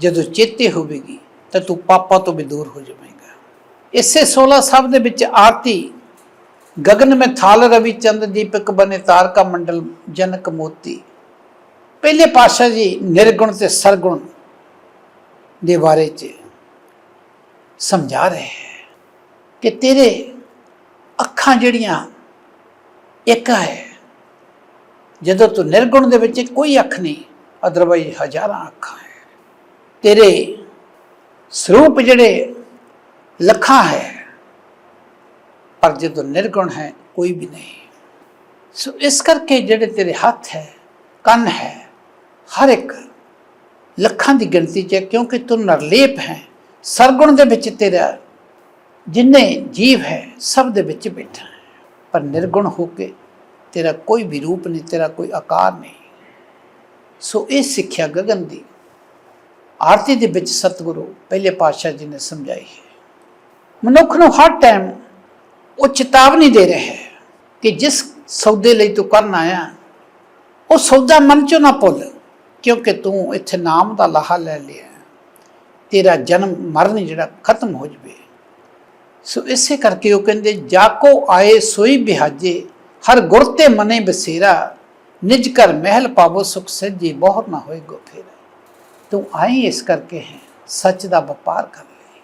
ਜਦੋਂ ਚੇਤੇ ਹੋਵੇਗੀ ਤਾਂ ਤੂੰ ਪਾਪਾਂ ਤੋਂ ਵੀ ਦੂਰ ਹੋ ਜਾਵੇਂਗਾ। ਇਸੇ 16 ਸਭ ਦੇ ਵਿੱਚ ਆਰਤੀ ਗਗਨ ਮੇ ਥਾਲ ਰਵੀ ਚੰਦ ਦੀਪਕ ਬਨੇ ਤਾਰਕਾ ਮੰਡਲ ਜਨਕ ਮੋਤੀ। ਪਹਿਲੇ ਪਾਸ਼ਾ ਜੀ ਨਿਰਗੁਣ ਤੇ ਸਰਗੁਣ ਦੇ ਬਾਰੇ ਚ ਸਮਝਾ ਰਹੇ ਹੈ ਕਿ ਤੇਰੇ ਅੱਖਾਂ ਜਿਹੜੀਆਂ ਇੱਕ ਹੈ, ਜਦੋਂ ਤੂੰ ਨਿਰਗੁਣ ਦੇ ਵਿੱਚ ਕੋਈ ਅੱਖ ਨਹੀਂ ਅਦਰਵਾਈਜ਼ ਹਜ਼ਾਰਾਂ ਅੱਖਾਂ ਹੈ। ਤੇਰੇ ਸਰੂਪ ਜਿਹੜੇ ਲੱਖਾਂ ਹੈ, ਪਰ ਜਦੋਂ ਨਿਰਗੁਣ ਹੈ, ਕੋਈ ਵੀ ਨਹੀਂ। ਸੋ ਇਸ ਕਰਕੇ ਜਿਹੜੇ ਤੇਰੇ ਹੱਥ ਹੈ, ਕੰਨ ਹੈ, ਹਰ ਇੱਕ ਲੱਖਾਂ ਦੀ ਗਿਣਤੀ 'ਚ ਹੈ, ਕਿਉਂਕਿ ਤੂੰ ਨਿਰਲੇਪ ਹੈ, ਸਰਗੁਣ ਦੇ ਵਿੱਚ ਤੇਰਾ ਜਿੰਨੇ ਜੀਵ ਹੈ, ਸਭ ਦੇ ਵਿੱਚ ਬੈਠਾ ਹੈ। ਪਰ ਨਿਰਗੁਣ ਹੋ ਕੇ ਤੇਰਾ ਕੋਈ ਵੀ ਰੂਪ ਨਹੀਂ, ਤੇਰਾ ਕੋਈ ਆਕਾਰ ਨਹੀਂ। ਸੋ ਇਹ ਸਿੱਖਿਆ ਗਗਨ ਦੀ ਆਰਤੀ ਦੇ ਵਿੱਚ ਸਤਿਗੁਰੂ ਪਹਿਲੇ ਪਾਤਸ਼ਾਹ ਜੀ ਨੇ ਸਮਝਾਈ ਹੈ। ਮਨੁੱਖ ਨੂੰ ਹਰ ਟਾਈਮ ਉਹ ਚੇਤਾਵਨੀ ਦੇ ਰਿਹਾ ਹੈ ਕਿ ਜਿਸ ਸੌਦੇ ਲਈ ਤੂੰ ਕਰਨ ਆਇਆ, ਉਹ ਸੌਦਾ ਮਨ ਚੋਂ ਨਾ ਭੁੱਲ, ਕਿਉਂਕਿ ਤੂੰ ਇੱਥੇ ਨਾਮ ਦਾ ਲਾਹਾ ਲੈ ਲਿਆ। ਤੇਰਾ ਜਨਮ ਮਰਨ ਜਿਹੜਾ ਖਤਮ ਹੋ ਜਵੇ। ਸੋ ਇਸੇ ਕਰਕੇ ਉਹ ਕਹਿੰਦੇ ਜਾਕੋ ਆਏ ਸੋਈ ਬਿਹਾਜੇ, ਹਰ ਗੁਰ ਤੇ ਮਨੇ ਬਸੇਰਾ, ਨਿਜ ਕਰ ਮਹਿਲ ਪਾਵੋ ਸੁਖ ਸੱਜੀ ਬਹੁਤ ਨਾ ਹੋਏ ਗੋ ਫੇਰਾ। ਤੂੰ ਆਈ ਇਸ ਕਰਕੇ ਹੈ, ਸੱਚ ਦਾ ਵਪਾਰ ਕਰਨ ਲਈ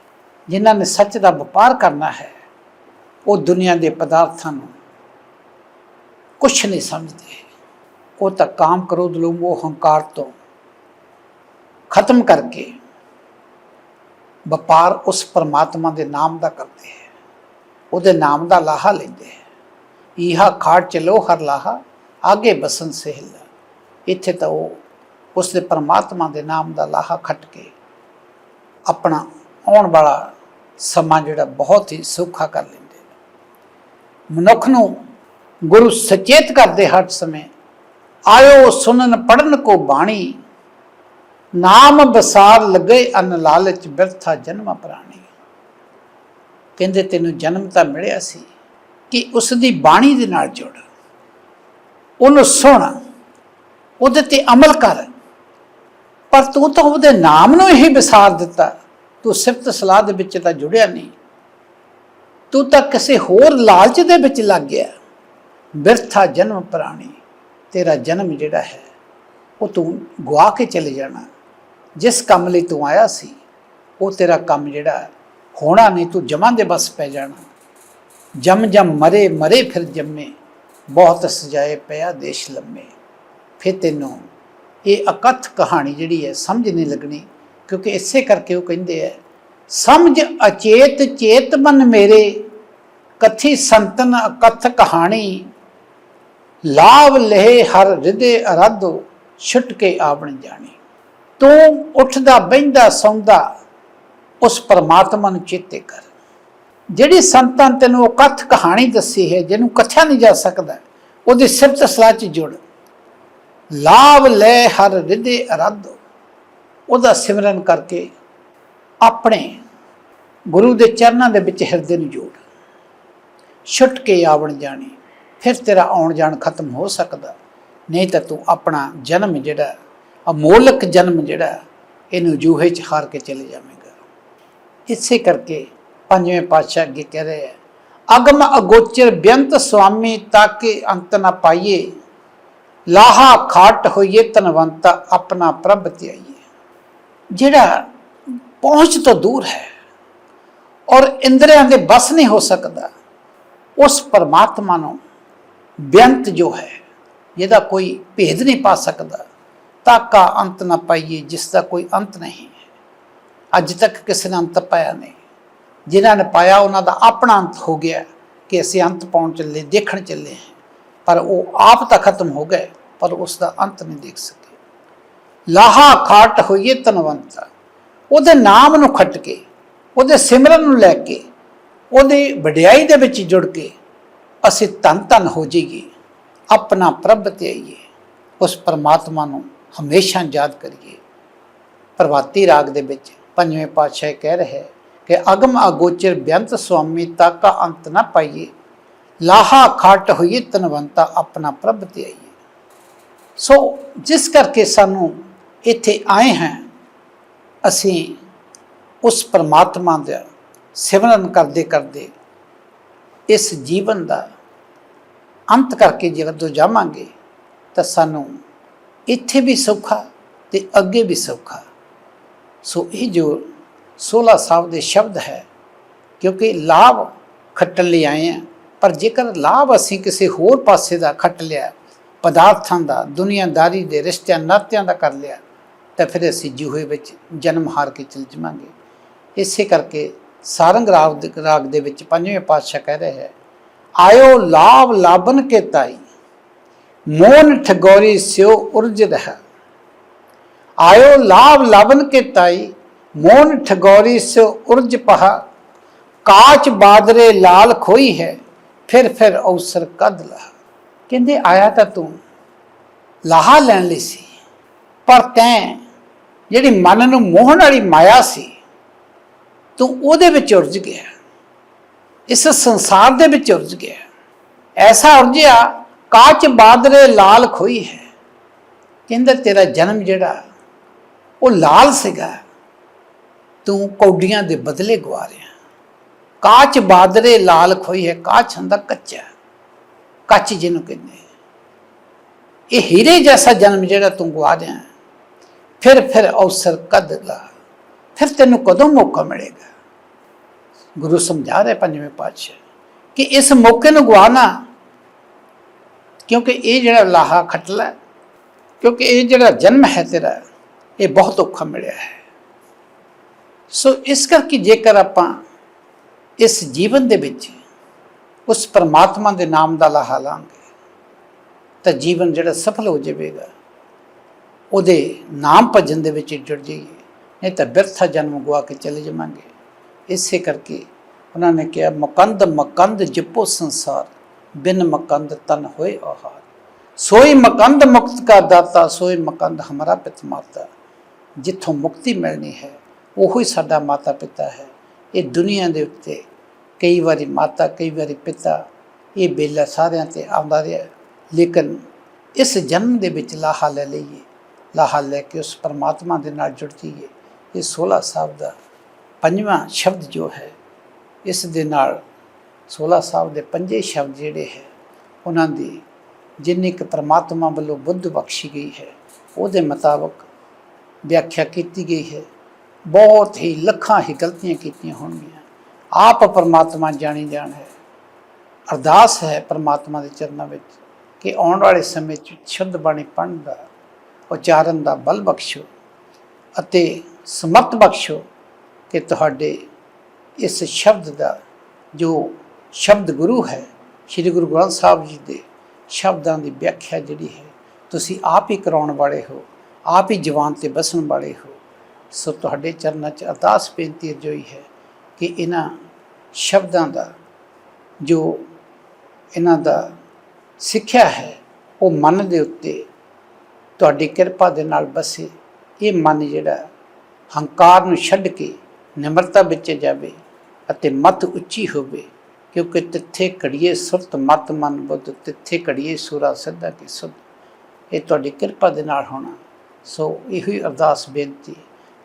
ਜਿਨ੍ਹਾਂ ਨੇ ਸੱਚ ਦਾ ਵਪਾਰ ਕਰਨਾ ਹੈ, ਉਹ ਦੁਨੀਆ ਦੇ ਪਦਾਰਥਾਂ ਨੂੰ ਕੁਛ ਨਹੀਂ ਸਮਝਦੇ। ਉਹ ਤਾਂ ਕਾਮ ਕਰੋਧ ਲੋਭ ਮੋਹ ਹੰਕਾਰ ਤੋਂ ਖਤਮ ਕਰਕੇ ਵਪਾਰ ਉਸ ਪਰਮਾਤਮਾ ਦੇ ਨਾਮ ਦਾ ਕਰਦੇ ਹੈ। ਉਹਦੇ ਨਾਮ ਦਾ ਲਾਹਾ ਲੈਂਦੇ ਹੈ। ਇਹਾ ਖਾੜ ਚਲੋ, ਹਰ ਲਾਹਾ, ਆਗੇ ਬਸਨ ਸਹਿਲ। ਇੱਥੇ ਤਾਂ ਉਹ ਉਸ ਦੇ ਪਰਮਾਤਮਾ ਦੇ ਨਾਮ ਦਾ ਲਾਹਾ ਖੱਟ ਕੇ ਆਪਣਾ ਆਉਣ ਵਾਲਾ ਸਮਾਂ ਜਿਹੜਾ ਬਹੁਤ ਹੀ ਸੌਖਾ ਕਰ ਲੈਂਦੇ ਮਨੁੱਖ ਨੂੰ ਗੁਰੂ ਸਚੇਤ ਕਰਦੇ ਹਰ ਸਮੇਂ ਆਇਓ ਸੁਨਨ ਪੜਨ ਕੋ ਬਾਣੀ, ਨਾਮ ਬਸਾਰ ਲਗੇ ਅਨ ਲਾਲਚ ਬਿਰਥਾ ਜਨਮ ਪ੍ਰਾਣੀ। ਕਹਿੰਦੇ ਤੈਨੂੰ ਜਨਮ ਤਾਂ ਮਿਲਿਆ ਸੀ ਕਿ ਉਸ ਦੀ ਬਾਣੀ ਦੇ ਨਾਲ ਜੁੜ। ਉਹਨੂੰ ਸੁਣ, ਉਹਦੇ ਤੇ ਅਮਲ ਕਰ। ਪਰ ਤੂੰ ਤਾਂ ਉਹਦੇ ਨਾਮ ਨੂੰ ਹੀ ਵਿਸਾਰ ਦਿੱਤਾ। ਤੂੰ ਸਿਫਤ ਸਲਾਹ ਦੇ ਵਿੱਚ ਤਾਂ ਜੁੜਿਆ ਨਹੀਂ। ਤੂੰ ਤਾਂ ਕਿਸੇ ਹੋਰ ਲਾਲਚ ਦੇ ਵਿੱਚ ਲੱਗ ਗਿਆ। ਬਿਰਥਾ ਜਨਮ ਪ੍ਰਾਣੀ, ਤੇਰਾ ਜਨਮ ਜਿਹੜਾ ਹੈ, ਉਹ ਤੂੰ ਗਵਾ ਕੇ ਚਲੇ ਜਾਣਾ। ਜਿਸ ਕੰਮ ਲਈ ਤੂੰ ਆਇਆ ਸੀ, ਉਹ ਤੇਰਾ ਕੰਮ ਜਿਹੜਾ ਹੋਣਾ ਨਹੀਂ, ਤੂੰ ਜਮਾਂ ਦੇ ਬਸ ਪੈ ਜਾਣਾ। ਜਮ ਜਮ ਮਰੇ ਮਰੇ ਫਿਰ ਜੰਮੇ, ਬਹੁਤ ਸਜਾਏ ਪਿਆ ਦੇਸ਼ ਲੰਮੇ। ਫਿਰ ਤੈਨੂੰ ਇਹ ਅਕਥ ਕਹਾਣੀ ਜਿਹੜੀ ਹੈ ਸਮਝ ਨਹੀਂ ਲੱਗਣੀ, ਕਿਉਂਕਿ ਇਸੇ ਕਰਕੇ ਉਹ ਕਹਿੰਦੇ ਆ ਸਮਝ ਅਚੇਤ ਚੇਤ ਮਨ ਮੇਰੇ, ਕਥੀ ਸੰਤਨ ਅਕਥ ਕਹਾਣੀ ਲਾਭ ਲਹਿ ਹਰ ਹਿਰਦੇ ਅਰਾਧੋ ਛੁੱਟ ਕੇ ਆਵਣ ਜਾਣੀ। ਤੂੰ ਉੱਠਦਾ, ਬਹਿੰਦਾ, ਸੌਂਦਾ, ਉਸ ਪਰਮਾਤਮਾ ਨੂੰ ਚੇਤੇ ਕਰ। ਜਿਹੜੀ ਸੰਤਾਂ ਤੈਨੂੰ ਉਹ ਕਥ ਕਹਾਣੀ ਦੱਸੀ ਹੈ, ਜਿਹਨੂੰ ਕਥਿਆ ਨਹੀਂ ਜਾ ਸਕਦਾ, ਉਹਦੀ ਸਿਫਤ ਸਲਾਹ ਚ ਜੁੜ। ਲਾਭ ਲੈ ਹਰ ਰਿਦੇ ਅਰਾਧੋ। ਉਹਦਾ ਸਿਮਰਨ ਕਰਕੇ ਆਪਣੇ ਗੁਰੂ ਦੇ ਚਰਨਾਂ ਦੇ ਵਿੱਚ ਹਿਰਦੇ ਨੂੰ ਜੋੜ। ਛੁੱਟ ਕੇ ਆਵਣ ਜਾਣੀ, ਫਿਰ ਤੇਰਾ ਆਉਣ ਜਾਣ ਖਤਮ ਹੋ ਸਕਦਾ। ਨਹੀਂ ਤਾਂ ਤੂੰ ਆਪਣਾ ਜਨਮ ਜਿਹੜਾ, ਅਮੋਲਕ ਜਨਮ ਜਿਹੜਾ, ਇਹਨੂੰ ਜੂਹੇ ਚ ਹਾਰ ਕੇ ਚਲੇ ਜਾਵੇਂਗਾ। ਇਸੇ ਕਰਕੇ ਪੰਜਵੇਂ ਪਾਤਸ਼ਾਹ ਅੱਗੇ ਕਹਿ ਰਹੇ ਆ, ਅਗਮ ਅਗੋਚਰ ਬੇਅੰਤ ਸੁਆਮੀ ਤਾਕੇ ਅੰਤ ਨਾ ਪਾਈਏ। ਲਾਹਾ ਖਾਟ ਹੋਈਏ ਤਨਵੰਤਾ ਆਪਣਾ ਪ੍ਰਭ ਧਿਆਈਏ। ਜਿਹੜਾ ਪਹੁੰਚ ਤੋਂ ਦੂਰ ਹੈ ਔਰ ਇੰਦਰੀਆਂ ਦੇ ਬਸ ਨਹੀਂ ਹੋ ਸਕਦਾ, ਉਸ ਪਰਮਾਤਮਾ ਨੂੰ ਬੇਅੰਤ ਜੋ ਹੈ, ਜਿਹਦਾ ਕੋਈ ਭੇਦ ਨਹੀਂ ਪਾ ਸਕਦਾ ਤਾਕਾ ਅੰਤ ਨਾ ਪਾਈਏ, ਜਿਸ ਦਾ ਕੋਈ ਅੰਤ ਨਹੀਂ। ਅੱਜ ਤੱਕ ਕਿਸੇ ਨੇ ਅੰਤ ਪਾਇਆ ਨਹੀਂ। ਜਿਨ੍ਹਾਂ ਨੇ ਪਾਇਆ, ਉਹਨਾਂ ਦਾ ਆਪਣਾ ਅੰਤ ਹੋ ਗਿਆ ਕਿ ਅਸੀਂ ਅੰਤ ਪਾਉਣ ਚੱਲੇ, ਦੇਖਣ ਚੱਲੇ ਹਾਂ। ਪਰ ਉਹ ਆਪ ਤਾਂ ਖਤਮ ਹੋ ਗਏ, ਪਰ ਉਸ ਦਾ ਅੰਤ ਨਹੀਂ ਦੇਖ ਸਕੇ। ਲਾਹਾ ਖਾਟ ਹੋਈਏ ਤਨਵੰਤ ਉਹਦੇ ਨਾਮ ਨੂੰ ਖੱਟ ਕੇ, ਉਹਦੇ ਸਿਮਰਨ ਨੂੰ ਲੈ ਕੇ, ਉਹਦੀ ਵਡਿਆਈ ਦੇ ਵਿੱਚ ਜੁੜ ਕੇ ਅਸੀਂ ਧੰਨ ਧੰਨ ਹੋ ਜਾਈਏ, ਆਪਣਾ ਪ੍ਰਭ ਤੇ ਆਈਏ ਉਸ ਪਰਮਾਤਮਾ ਨੂੰ ਹਮੇਸ਼ਾ ਯਾਦ ਕਰੀਏ। ਪ੍ਰਭਾਤੀ ਰਾਗ ਦੇ ਵਿੱਚ ਪੰਜਵੇਂ ਪਾਤਸ਼ਾਹ ਕਹਿ ਰਹੇ ਕਿ ਅਗਮ ਅਗੋਚਰ ਬੇਅੰਤ ਸੁਆਮੀ ਤੱਕ ਅੰਤ ਨਾ ਪਾਈਏ ਲਾਹਾ ਖਾਟ ਹੋਈਏ ਤਨਵੰਤਾ ਆਪਣਾ ਪ੍ਰਭ ਤੇ ਆਈਏ ਸੋ ਜਿਸ ਕਰਕੇ ਸਾਨੂੰ ਇੱਥੇ ਆਏ ਹਾਂ, ਅਸੀਂ ਉਸ ਪਰਮਾਤਮਾ ਦਾ ਸਿਮਰਨ ਕਰਦੇ ਕਰਦੇ ਇਸ ਜੀਵਨ ਦਾ ਅੰਤ ਕਰਕੇ ਜਦੋਂ ਜਾਵਾਂਗੇ, ਤਾਂ ਸਾਨੂੰ ਇੱਥੇ ਵੀ ਸੌਖਾ ਤੇ ਅੱਗੇ ਵੀ ਸੌਖਾ। ਸੋ ਇਹ ਜੋ 16 ਸਾਹਿਬ ਦੇ ਸ਼ਬਦ ਹੈ, ਕਿਉਂਕਿ ਲਾਭ ਖੱਟਣ ਲਈ ਆਏ ਆ ਪਰ ਜੇਕਰ ਲਾਭ ਅਸੀਂ ਕਿਸੇ ਹੋਰ ਪਾਸੇ ਦਾ ਖੱਟ ਲਿਆ, ਪਦਾਰਥਾਂ ਦਾ, ਦੁਨੀਆਦਾਰੀ ਦੇ ਰਿਸ਼ਤਿਆਂ, ਨਾਤਿਆਂ ਦਾ ਕਰ ਲਿਆ, ਤਾਂ ਫਿਰ ਅਸੀਂ ਜੂਹੇ ਵਿੱਚ ਜਨਮ ਹਾਰ ਕੇ ਚਲ ਜਾਵਾਂਗੇ। ਇਸੇ ਕਰਕੇ ਸਾਰੰਗ ਰਾਗ ਦੇ ਰਾਗ ਦੇ ਵਿੱਚ ਪੰਜਵੇਂ ਪਾਤਸ਼ਾਹ ਕਹਿ ਰਹੇ ਹੈ, ਆਇਓ ਲਾਭ ਲਾਭਨ ਕੇ ਤਾਈ, ਮੋਨ ਠਗੋਰੀ ਸਿਓ ਉਰਜ ਰਹਾ। ਆਇਓ ਲਾਭ ਲਾਭਨ ਕੇ ਤਾਈ, ਮੋਨ ਠਗੋਰੀ ਸਿਓ ਉਰਜ ਪਹਾ, ਕਾਚ ਬਾਦਰੇ ਲਾਲ ਖੋਈ ਹੈ ਫਿਰ ਫਿਰ ਅਵਸਰ ਕਦ ਲਾ। ਕਹਿੰਦੇ, ਆਇਆ ਤਾਂ ਤੂੰ। ਲਾਹਾ ਲੈਣ ਲਈ ਸੀ। ਪਰ ਤੈਂ ਜਿਹੜੀ ਮਨ ਨੂੰ ਮੋਹਣ ਵਾਲੀ ਮਾਇਆ ਸੀ, ਤੂੰ ਉਹਦੇ ਵਿੱਚ ਉਲਝ ਗਿਆ। ਇਸ ਸੰਸਾਰ ਦੇ ਵਿੱਚ ਉਲਝ ਗਿਆ। ਐਸਾ ਉਲਝਿਆ, ਕਾਚ ਬਾਦਰੇ ਲਾਲ ਖੋਈ ਹੈ। ਕਹਿੰਦਾ, ਤੇਰਾ ਜਨਮ ਜਿਹੜਾ, ਉਹ ਲਾਲ ਸੀਗਾ। ਤੂੰ ਕੌਡੀਆਂ ਦੇ ਬਦਲੇ ਗਵਾ ਰਿਹਾ ਕਾਚ ਬਾਦਰੇ ਲਾਲ ਖੋਈ ਹੈ, ਕਾਚ ਹੁੰਦਾ ਕੱਚਾ ਕੱਚ ਜਿਹਨੂੰ ਕਹਿੰਦੇ ਇਹ ਹੀਰੇ ਜੈਸਾ ਜਨਮ ਜਿਹੜਾ ਤੂੰ ਗਵਾ ਰਿਹਾ ਫਿਰ ਫਿਰ ਅਵਸਰ ਕਦ ਲਾ ਫਿਰ ਤੈਨੂੰ ਕਦੋਂ ਮੌਕਾ ਮਿਲੇਗਾ? ਗੁਰੂ ਸਮਝਾ ਰਹੇ ਪੰਜਵੇਂ ਪਾਤਸ਼ਾਹ ਕਿ ਇਸ ਮੌਕੇ ਨੂੰ ਗਵਾਣਾ ਕਿਉਂਕਿ ਇਹ ਜਿਹੜਾ ਲਾਹਾ ਖਟਲਾ ਕਿਉਂਕਿ ਇਹ ਜਿਹੜਾ ਜਨਮ ਹੈ ਤੇਰਾ, ਇਹ ਬਹੁਤ ਔਖਾ ਮਿਲਿਆ ਹੈ। ਸੋ ਇਸ ਕਰਕੇ ਜੇਕਰ ਆਪਾਂ ਇਸ ਜੀਵਨ ਦੇ ਵਿੱਚ ਉਸ ਪਰਮਾਤਮਾ ਦੇ ਨਾਮ ਦਾ ਲਾਹਾ ਲਾਂਗੇ। ਤਾਂ ਜੀਵਨ ਜਿਹੜਾ ਸਫਲ ਹੋ ਜਾਵੇਗਾ, ਉਹਦੇ ਨਾਮ ਭਜਨ ਦੇ ਵਿੱਚ ਜੁੜ ਜਾਈਏ, ਨਹੀਂ ਤਾਂ ਬਿਰਥਾ ਜਨਮ ਗਵਾ ਕੇ ਚਲੇ ਜਾਵਾਂਗੇ। ਇਸੇ ਕਰਕੇ ਉਹਨਾਂ ਨੇ ਕਿਹਾ, ਮਕੰਦ ਮਕੰਦ ਜਿਪੋ ਸੰਸਾਰ, ਬਿਨ ਮਕੰਦ ਤਨ ਹੋਏ ਆਹਾਰ। ਸੋਈ ਮਕੰਦ ਮੁਕਤ ਕਾ ਦਾਤਾ, ਸੋਈ ਮਕੰਦ ਹਮਾਰਾ ਪਿਤ ਮਾਤਾ। ਜਿੱਥੋਂ ਮੁਕਤੀ ਮਿਲਣੀ ਹੈ, ਉਹੀ ਸਾਡਾ ਮਾਤਾ ਪਿਤਾ ਹੈ। ਇਹ ਦੁਨੀਆ ਦੇ ਉੱਤੇ ਕਈ ਵਾਰੀ ਮਾਤਾ, ਕਈ ਵਾਰੀ ਪਿਤਾ ਇਹ ਬੇਲਾ ਸਾਰਿਆਂ ਤੇ ਆਉਂਦਾ ਰਿਹਾ। ਲੇਕਿਨ ਇਸ ਜਨਮ ਦੇ ਵਿੱਚ ਲਾਹਾ ਲੈ ਲਈਏ, ਲਾਹਾ ਲੈ ਕੇ ਉਸ ਪਰਮਾਤਮਾ ਦੇ ਨਾਲ ਜੁੜ ਜਾਈਏ। ਇਹ 16 ਸਾਹਿਬ ਦਾ ਪੰਜਵਾਂ ਸ਼ਬਦ ਜੋ ਹੈ, ਇਸ ਦੇ ਨਾਲ 16 ਸਾਹਿਬ ਦੇ ਪੰਜੇ ਸ਼ਬਦ ਜਿਹੜੇ ਹੈ, ਉਹਨਾਂ ਦੀ ਜਿੰਨੀ ਕਿ ਪਰਮਾਤਮਾ ਵੱਲੋਂ ਬੁੱਧ ਬਖਸ਼ੀ ਗਈ ਹੈ, ਉਹਦੇ ਮੁਤਾਬਕ ਵਿਆਖਿਆ ਕੀਤੀ ਗਈ ਹੈ। ਬਹੁਤ ਹੀ ਲੱਖਾਂ ਹੀ ਗਲਤੀਆਂ ਕੀਤੀਆਂ ਹੋਣਗੀਆਂ। ਆਪ ਪਰਮਾਤਮਾ ਜਾਣੀ ਜਾਣ ਹੈ। ਅਰਦਾਸ ਹੈ ਪਰਮਾਤਮਾ ਦੇ ਚਰਨਾਂ ਵਿੱਚ ਕਿ ਆਉਣ ਵਾਲੇ ਸਮੇਂ 'ਚ ਸ਼ੁੱਧ ਬਾਣੀ ਪੜ੍ਹਨ ਦਾ, ਉਚਾਰਨ ਦਾ ਬਲ ਬਖਸ਼ੋ ਅਤੇ ਸਮਰਥ ਬਖਸ਼ੋ ਕਿ ਤੁਹਾਡੇ ਇਸ ਸ਼ਬਦ ਦਾ ਜੋ ਸ਼ਬਦ ਗੁਰੂ ਹੈ, ਸ੍ਰੀ ਗੁਰੂ ਗ੍ਰੰਥ ਸਾਹਿਬ ਜੀ ਦੇ ਸ਼ਬਦਾਂ ਦੀ ਵਿਆਖਿਆ ਜਿਹੜੀ ਹੈ, ਤੁਸੀਂ ਆਪ ਹੀ ਕਰਾਉਣ ਵਾਲੇ ਹੋ, ਆਪ ਹੀ ਜਵਾਨ ਤੇ ਬਸਣ ਵਾਲੇ ਹੋ। ਸੋ ਤੁਹਾਡੇ ਚਰਨਾਂ 'ਚ ਅਰਦਾਸ ਬੇਨਤੀ ਅਰਜ਼ੋਈ ਹੈ ਕਿ ਇਹਨਾਂ ਸ਼ਬਦਾਂ ਦਾ ਜੋ ਇਹਨਾਂ ਦਾ ਸਿੱਖਿਆ ਹੈ, ਉਹ ਮਨ ਦੇ ਉੱਤੇ ਤੁਹਾਡੀ ਕਿਰਪਾ ਦੇ ਨਾਲ ਬਸੇ। ਇਹ ਮਨ ਜਿਹੜਾ ਹੰਕਾਰ ਨੂੰ ਛੱਡ ਕੇ ਨਿਮਰਤਾ ਵਿੱਚ ਜਾਵੇ ਅਤੇ ਮਤ ਉੱਚੀ ਹੋਵੇ, ਕਿਉਂਕਿ ਤਿੱਥੇ ਘੜੀਏ ਸੁਰਤ ਮਤ ਮਨ ਬੁੱਧ, ਤਿੱਥੇ ਘੜੀਏ ਸੂਰਾ ਸਿੱਧਾ ਕੀ ਸੁਧ। ਇਹ ਤੁਹਾਡੀ ਕਿਰਪਾ ਦੇ ਨਾਲ ਹੋਣਾ। ਸੋ ਇਹੋ ਹੀ ਅਰਦਾਸ ਬੇਨਤੀ